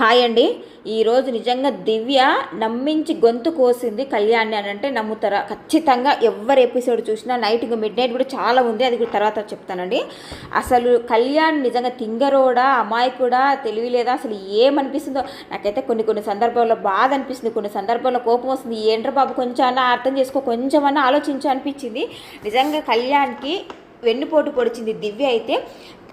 Hi అండి. ఈరోజు నిజంగా దివ్య నమ్మించి గొంతు కోసింది కళ్యాణి అని అంటే నమ్ముతారా? ఖచ్చితంగా ఎవరి ఎపిసోడ్ చూసినా నైట్ ఇంకా మిడ్ నైట్ కూడా చాలా ఉంది. అది కూడా తర్వాత చెప్తానండి. అసలు కళ్యాణ్ నిజంగా తింగరోడా అమాయకుడా తెలివి లేదా? అసలు ఏమనిపిస్తుందో? నాకైతే కొన్ని కొన్ని సందర్భాల్లో బాధ అనిపిస్తుంది. కొన్ని సందర్భాల్లో కోపం వస్తుంది. ఏంట్రా బాబు కొంచెం అన్నా అర్థం చేసుకో కొంచెం అన్నా ఆలోచించు అనిపించింది. నిజంగా కళ్యాణ్కి వెన్నుపోటు పొడిచింది దివ్య అయితే.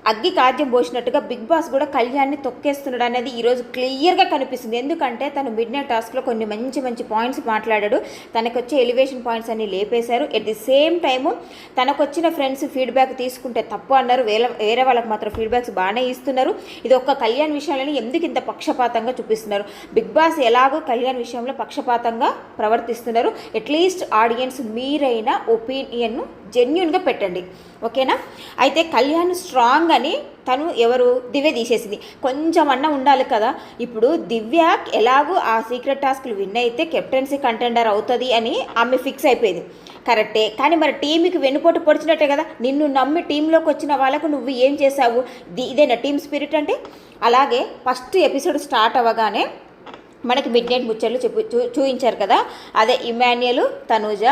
అగ్గి కాద్యం పోసినట్టుగా బిగ్ బాస్ కూడా కళ్యాణ్ని తొక్కేస్తున్నాడు అనేది ఈరోజు క్లియర్గా కనిపిస్తుంది. ఎందుకంటే తను మిడ్ నైట్ టాస్క్లో కొన్ని మంచి మంచి పాయింట్స్ మాట్లాడాడు. తనకు వచ్చే ఎలివేషన్ పాయింట్స్ అన్ని లేపేశారు. ఎట్ ది సేమ్ టైము తనకు వచ్చిన ఫ్రెండ్స్ ఫీడ్బ్యాక్ తీసుకుంటే తప్పు అన్నారు. వేరే వేరే వాళ్ళకి మాత్రం ఫీడ్బ్యాక్స్ బాగానే ఇస్తున్నారు. ఇది ఒక్క కళ్యాణ్ విషయాలని ఎందుకు ఇంత పక్షపాతంగా చూపిస్తున్నారు? బిగ్ బాస్ ఎలాగో కళ్యాణ్ విషయంలో పక్షపాతంగా ప్రవర్తిస్తున్నారు. అట్లీస్ట్ ఆడియన్స్ మీరైనా ఒపీనియన్ను జెన్యున్గా పెట్టండి. ఓకేనా? అయితే కళ్యాణ్ స్ట్రాంగ్ అని తను ఎవరు? దివ్య తీసేసింది. కొంచెం అన్న ఉండాలి కదా. ఇప్పుడు దివ్య ఎలాగో ఆ సీక్రెట్ టాస్క్లు విన్ అయితే కెప్టెన్సీ కంటెండర్ అవుతుంది అని ఆమె ఫిక్స్ అయిపోయింది. కరెక్టే కానీ మరి టీంకి వెన్నుపోటు పొడిచినట్టే కదా. నిన్ను నమ్మి టీంలోకి వచ్చిన వాళ్ళకు నువ్వు ఏం చేసావు ఇదేనా టీమ్ స్పిరిట్ అంటే? అలాగే ఫస్ట్ ఎపిసోడ్ స్టార్ట్ అవ్వగానే మనకి మిడ్ నైట్ ముచ్చట్లు చెప్పు చూ చూపించారు కదా. అదే ఇమాన్యుయల్ తనూజ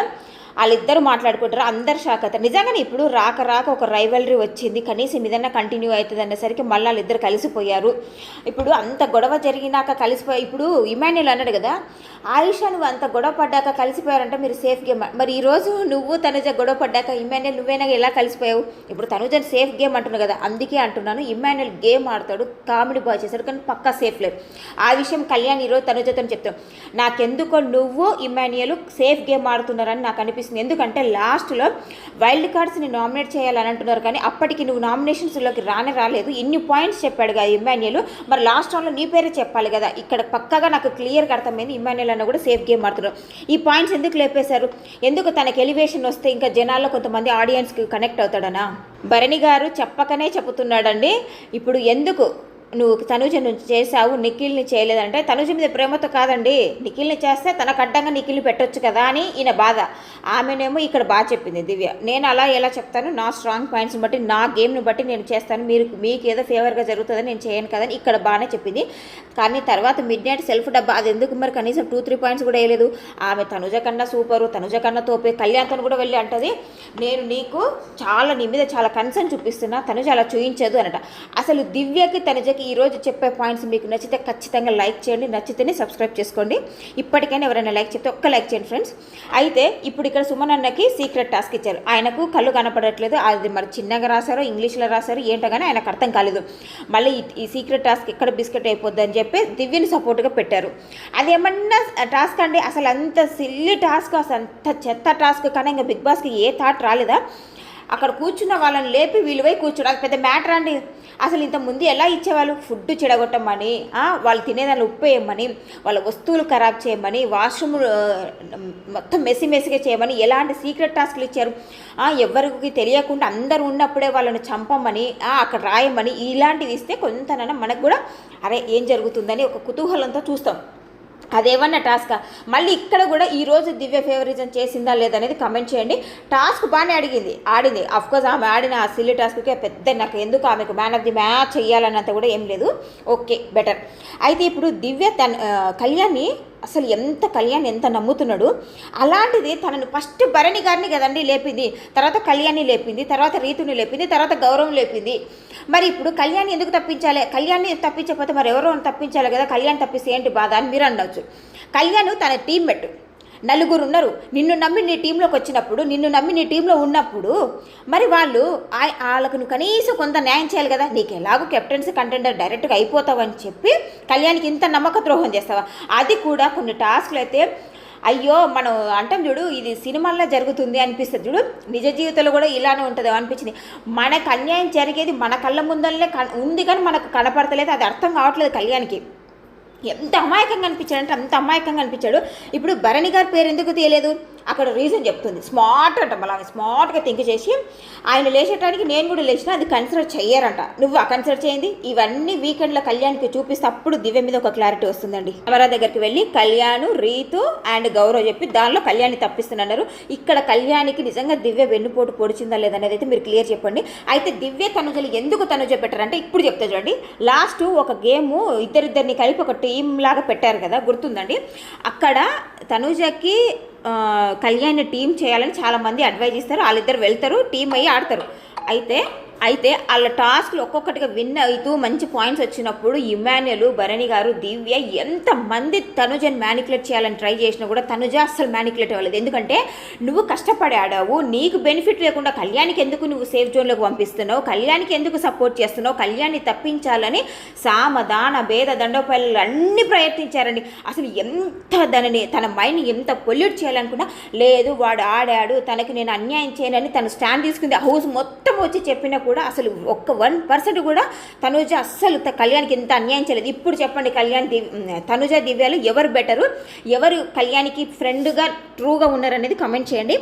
వాళ్ళిద్దరు మాట్లాడుకుంటారు. అందరు షాక్ అవుతారు. నిజంగానే ఇప్పుడు రాక రాక ఒక రైవలరీ వచ్చింది. కనీసం ఏదైనా కంటిన్యూ అవుతుంది అనేసరికి మళ్ళీ వాళ్ళిద్దరు కలిసిపోయారు. ఇప్పుడు అంత గొడవ జరిగినాక కలిసిపోయి ఇప్పుడు ఇమాన్యుల్ అన్నాడు కదా ఆయుషా నువ్వు అంత గొడవ పడ్డాక కలిసిపోయారంటే మీరు సేఫ్ గేమ్ మరి ఈరోజు నువ్వు తనుజ గొడవ పడ్డాక ఇమాన్యుల్ నువ్వేనా ఎలా కలిసిపోయావు? ఇప్పుడు తనుజ సేఫ్ గేమ్ అంటున్నావు కదా అందుకే అంటున్నాను. ఇమాన్యుల్ గేమ్ ఆడతాడు కామెడీ బాగా చేశాడు కానీ పక్కా సేఫ్ లేదు. ఆ విషయం కళ్యాణ్ ఈరోజు తనుజతో చెప్తాం నాకెందుకో నువ్వు ఇమాన్యుల్ సేఫ్ గేమ్ ఆడుతున్నారని నాకు అనిపిస్తుంది. ఎందుకంటే లాస్ట్లో వైల్డ్ కార్డ్స్ని నామినేట్ చేయాలని అంటున్నారు కానీ అప్పటికి నువ్వు నామినేషన్స్లోకి రానే రాలేదు. ఇన్ని పాయింట్స్ చెప్పాడు కదా ఇమాన్యుయల్ మరి లాస్ట్ రౌండ్లో నీ పేరే చెప్పాలి కదా. ఇక్కడ పక్కగా నాకు క్లియర్గా అర్థమైంది ఇమాన్యుయల్ అన్న కూడా సేఫ్ గేమ్ ఆడుతున్నారు ఈ పాయింట్స్ ఎందుకు లేపేశారు? ఎందుకు తనకి ఎలివేషన్ వస్తే ఇంకా జనాల్లో కొంతమంది ఆడియన్స్కి కనెక్ట్ అవుతాడనా? భరణి గారు చెప్పకనే చెబుతున్నాడండి. ఇప్పుడు ఎందుకు నువ్వు తనుజ నుంచి చేసావు నిఖిల్ని చేయలేదంటే తనుజ మీద ప్రేమతో కాదండి. నిఖిల్ని చేస్తే తనకు అడ్డంగా నిఖిల్ని పెట్టొచ్చు కదా అని ఈయన బాధ. ఆమెనేమో ఇక్కడ బాగా చెప్పింది దివ్య. నేను అలా ఎలా చెప్తాను? నా స్ట్రాంగ్ పాయింట్స్ని బట్టి నా గేమ్ని బట్టి నేను చేస్తాను. మీరు మీకు ఏదో ఫేవర్గా జరుగుతుందని నేను చేయను కదని ఇక్కడ బాగానే చెప్పింది. కానీ తర్వాత మిడ్ నైట్ సెల్ఫ్ డబ్బా అది ఎందుకు మరి కనీసం టూ త్రీ పాయింట్స్ కూడా వేయలేదు. ఆమె తనుజ కన్నా సూపరు తనుజ కన్నా తోపే కళ్యాణ్తో కూడా వెళ్ళి అంటది. నేను నీకు చాలా నీ మీద చాలా కన్సర్న్ చూపిస్తున్నా తనుజ అలా చూయించదు అనట. అసలు దివ్యకి తనుజకి ఈరోజు చెప్పే పాయింట్స్ మీకు నచ్చితే ఖచ్చితంగా లైక్ చేయండి నచ్చితేనే సబ్స్క్రైబ్ చేసుకోండి. ఇప్పటికైనా ఎవరైనా లైక్ చెప్తే ఒక్క లైక్ చేయండి ఫ్రెండ్స్ అయితే ఇప్పుడు ఇక్కడ సుమన్ అన్నకి సీక్రెట్ టాస్క్ ఇచ్చారు. ఆయనకు కళ్ళు కనపడట్లేదు. అది మరి చిన్నగా రాశారో ఇంగ్లీష్లో రాశారు ఏంటో కానీ ఆయనకు అర్థం కాలేదు. మళ్ళీ ఈ- ఈ సీక్రెట్ టాస్క్ ఎక్కడ బిస్కెట్ అయిపోద్ది అని చెప్పి దివ్యని సపోర్ట్గా పెట్టారు. అది ఏమన్నా టాస్క్ అండి? అసలు అంత సిల్లి టాస్క్ అసలు అంత చెత్త టాస్క్ కానీ ఇంకా బిగ్ బాస్కి ఏ థాట్ రాలేదా? అక్కడ కూర్చున్న వాళ్ళని లేపి విలువై పోయి కూర్చోడు. అది పెద్ద మ్యాటర్ అండి. అసలు ఇంత ముందు ఎలా ఇచ్చేవాళ్ళు? ఫుడ్ చెడగొట్టమని వాళ్ళు తినేదాన్ని ఉప్పు వేయమని వాళ్ళ వస్తువులు ఖరాబ్ చేయమని వాష్రూమ్ మొత్తం మెస్సి మెసిగా చేయమని ఎలాంటి సీక్రెట్ టాస్క్లు ఇచ్చారు? ఎవరికి తెలియకుండా అందరు ఉన్నప్పుడే వాళ్ళని చంపమని అక్కడ రాయమని ఇలాంటివి ఇస్తే కొంతనైనా మనకు కూడా అరే ఏం జరుగుతుందని ఒక కుతూహలంతో చూస్తాం. అదేమన్నా టాస్క్ మళ్ళీ ఇక్కడ కూడా ఈరోజు దివ్య ఫేవరిజం చేసిందా లేదనేది కమెంట్ చేయండి. టాస్క్ బాగానే అడిగింది. ఆడింది. అఫ్కోర్స్ ఆమె ఆడిన ఆ సిల్లీ టాస్క్కి పెద్ద నాకు ఎందుకు ఆమెకు మ్యాన్ ఆఫ్ ది మ్యాచ్ చేయాలన్నంత కూడా ఏం లేదు. ఓకే బెటర్ అయితే ఇప్పుడు దివ్య తన కళ్యాణ్ని అసలు ఎంత కళ్యాణ్ ఎంత నమ్ముతున్నాడు? అలాంటిది తనను ఫస్ట్ భరణి గారిని కదండి లేపింది. తర్వాత కళ్యాణి లేపింది తర్వాత రీతుని లేపింది తర్వాత గౌరవం లేపింది. మరి ఇప్పుడు కళ్యాణ్ ఎందుకు తప్పించాలి? కళ్యాణ్ని తప్పించకపోతే మరి ఎవరో తప్పించాలి కదా? కళ్యాణ్ తప్పిస్తే ఏంటి బాధ అని మీరు అనవచ్చు కళ్యాణ్ తన టీమ్మేట్ నలుగురు ఉన్నారు నిన్ను నమ్మి నీ టీంలోకి వచ్చినప్పుడు నిన్ను నమ్మి నీ టీంలో ఉన్నప్పుడు మరి వాళ్ళు ఆ- వాళ్ళకు నువ్వు కనీసం కొంత న్యాయం చేయాలి కదా? నీకు ఎలాగో కెప్టెన్సీ కంటెండర్ డైరెక్ట్గా అయిపోతావని చెప్పి కళ్యాణ్కి ఇంత నమ్మక ద్రోహం చేస్తావా? అది కూడా కొన్ని టాస్క్లు అయితే అయ్యో మనం అంటాం చూడు ఇది సినిమాల్లో జరుగుతుంది అనిపిస్తుంది చూడు. నిజ జీవితంలో కూడా ఇలానే ఉంటుంది అనిపించింది. మనకు అన్యాయం జరిగేది మన కళ్ళ ముందరనే ఉంది కానీ మనకు కనపడతలేదు. అది అర్థం కావట్లేదు కళ్యాణ్కి. ఎంత అమాయకంగా అనిపించాడు అంటే అంత అమాయకంగా అనిపించాడు. ఇప్పుడు భరణి గారి పేరు ఎందుకు తెలియలేదు అక్కడ రీజన్ చెప్తుంది. స్మార్ట్ అంట మళ్ళీ స్మార్ట్గా థింక్ చేసి ఆయన లేచేటానికి నేను కూడా లేచిన అది కన్సిడర్ చెయ్యరంట. నువ్వు ఆ కన్సిడర్ చేయండి. ఇవన్నీ వీకెండ్లో కళ్యాణ్కి చూపిస్తే అప్పుడు దివ్య మీద ఒక క్లారిటీ వస్తుందండి. అమరా దగ్గరికి వెళ్ళి కళ్యాణ్ రీతు అండ్ గౌరవ్ చెప్పి దానిలో కళ్యాణ్ని తప్పిస్తున్నారు ఇక్కడ కళ్యాణికి నిజంగా దివ్య వెన్నుపోటు పొడిచిందా లేదనేది అయితే మీరు క్లియర్ చెప్పండి. అయితే దివ్య తనుజలు ఎందుకు తనుజ పెట్టారంటే ఇప్పుడు చెప్తా చూడండి. లాస్ట్ ఒక గేమ్ ఇద్దరిద్దరిని కలిపి ఒక టీం లాగా పెట్టారు కదా గుర్తుందండి. అక్కడ తనుజకి కళ్యాణ్ టీం చేయాలని చాలామంది అడ్వైజ్ ఇస్తారు వాళ్ళిద్దరు వెళ్తారు టీం అయ్యి ఆడతారు. అయితే అయితే వాళ్ళ టాస్క్లు ఒక్కొక్కటిగా విన్ అవుతూ మంచి పాయింట్స్ వచ్చినప్పుడు ఇమాన్యులు భరణి గారు దివ్య ఎంతమంది తనుజని మ్యానికులేట్ చేయాలని ట్రై చేసినా కూడా తనుజ అస్సలు మ్యానికులేట్ అవ్వలేదు. ఎందుకంటే నువ్వు కష్టపడి ఆడావు నీకు బెనిఫిట్ లేకుండా కళ్యాణ్కి ఎందుకు నువ్వు సేఫ్ జోన్లోకి పంపిస్తున్నావు కళ్యాణ్కి ఎందుకు సపోర్ట్ చేస్తున్నావు కళ్యాణ్ని తప్పించాలని సామదాన భేద దండోపాయలు అన్ని ప్రయత్నించారండి అసలు ఎంత దానిని తన మైండ్ని ఎంత పొల్యూట్ చేయాలనుకున్నా లేదు వాడు ఆడాడు తనకి నేను అన్యాయం చేయనని తను స్టాండ్ తీసుకుంది. హౌస్ మొత్తం వచ్చి చెప్పిన కూడా అసలు ఒక్క వన్ పర్సెంట్ కూడా తనుజ అస్సలు కళ్యాణ్కి ఎంత అన్యాయం చేయలేదు. ఇప్పుడు చెప్పండి కళ్యాణ్ దివ్ తనుజ దివ్యాలు ఎవరు బెటరు ఎవరు కళ్యాణ్కి ఫ్రెండ్గా ట్రూగా ఉన్నారనేది కమెంట్ చేయండి.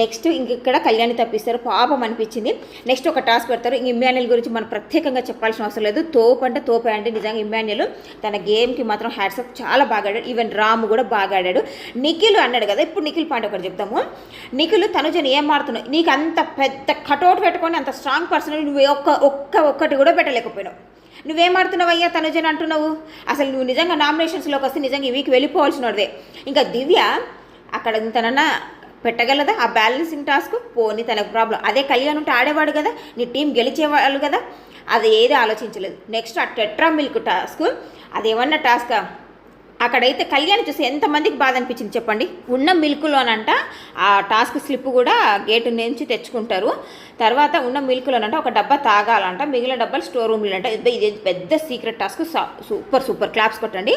నెక్స్ట్ ఇంక ఇక్కడ కళ్యాణి తప్పిస్తారు. పాపం అనిపించింది. నెక్స్ట్ ఒక టాస్క్ పెడతారు. ఇమ్మాన్యుల్ గురించి మనం ప్రత్యేకంగా చెప్పాల్సిన అవసరం లేదు. తోపు అంటే తోపే అంటే నిజంగా ఇమ్మాన్యుల్ తన గేమ్కి మాత్రం హ్యాట్సప్ చాలా బాగా ఆడాడు. ఈవెన్ రాము కూడా బాగా ఆడాడు. నిఖిల్ అన్నాడు కదా ఇప్పుడు నిఖిల్ పాయింట్ ఒకటి చెప్తాము. నిఖిల్ తనుజను ఏం ఆడుతున్నావు నీకు అంత పెద్ద కటౌట్ పెట్టుకొని అంత స్ట్రాంగ్ పర్సన్ నువ్వు ఒక్క ఒక్క ఒక్కటి కూడా పెట్టలేకపోయినావు. నువ్వేమాడుతున్నావయ్యా తనుజని అంటున్నావు? అసలు నువ్వు నిజంగా నామినేషన్స్లోకి వస్తే నిజంగా ఈ వీక్ వెళ్ళిపోవాల్సినదే ఇంకా దివ్య అక్కడ ఇంతనన్నా పెట్టగలదా? ఆ బ్యాలెన్సింగ్ టాస్క్ పోని తనకు ప్రాబ్లం అదే కళ్యాణ్ ఉంటే ఆడేవాడు కదా నీ టీం గెలిచేవాళ్ళు కదా. అది ఏది ఆలోచించలేదు. నెక్స్ట్ ఆ టెట్రా మిల్క్ టాస్క్ అదేమన్నా టాస్కా అక్కడైతే కళ్యాణ్ చూసి ఎంతమందికి బాధ అనిపించింది చెప్పండి? ఉన్న మిల్క్లోనంట ఆ టాస్క్ స్లిప్ కూడా గేటు నుంచి తెచ్చుకుంటారు. తర్వాత ఉన్న మిల్క్లోనంట ఒక డబ్బా తాగాలంట మిగిలిన డబ్బాలు స్టోర్ రూమ్లో అంట ఇది ఇది పెద్ద secret task. Super super claps కొట్టండి.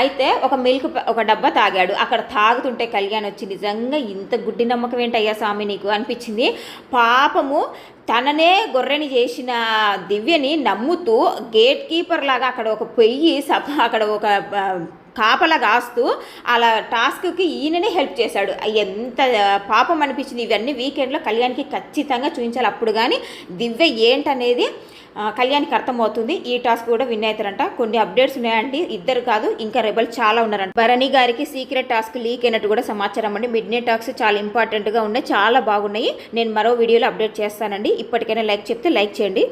అయితే ఒక మిల్క్ ఒక డబ్బా తాగాడు. అక్కడ తాగుతుంటే కళ్యాణ్ వచ్చి నిజంగా ఇంత గుడ్డి నమ్మకం ఏంటయ్యా స్వామి నీకు? అనిపించింది. పాపము తననే గొర్రెని చేసిన దివ్యని నమ్ముతూ గేట్ కీపర్ లాగా అక్కడ ఒక పొయ్యి సభ అక్కడ ఒక ఆ, కాపలా కాస్తూ అలా టాస్క్కి ఈయననే హెల్ప్ చేశాడు. ఎంత పాపం అనిపించింది. ఇవన్నీ వీకెండ్లో కళ్యాణ్కి ఖచ్చితంగా చూపించాలి అప్పుడు కానీ దివ్య ఏంటనేది కళ్యాణ్కి అర్థమవుతుంది. ఈ టాస్క్ కూడా విన్ అవుతారంట. కొన్ని అప్డేట్స్ ఉన్నాయండి. ఇద్దరు కాదు ఇంకా రెబల్ చాలా ఉన్నారంట. భరణి గారికి సీక్రెట్ టాస్క్ లీక్ అయినట్టు కూడా సమాచారం అండి. మిడ్ నైట్ టాస్క్ చాలా ఇంపార్టెంట్గా ఉన్నాయి. చాలా బాగున్నాయి. నేను మరో వీడియోలో అప్డేట్ చేస్తానండి. ఇప్పటికైనా లైక్ చెప్తే లైక్ చేయండి.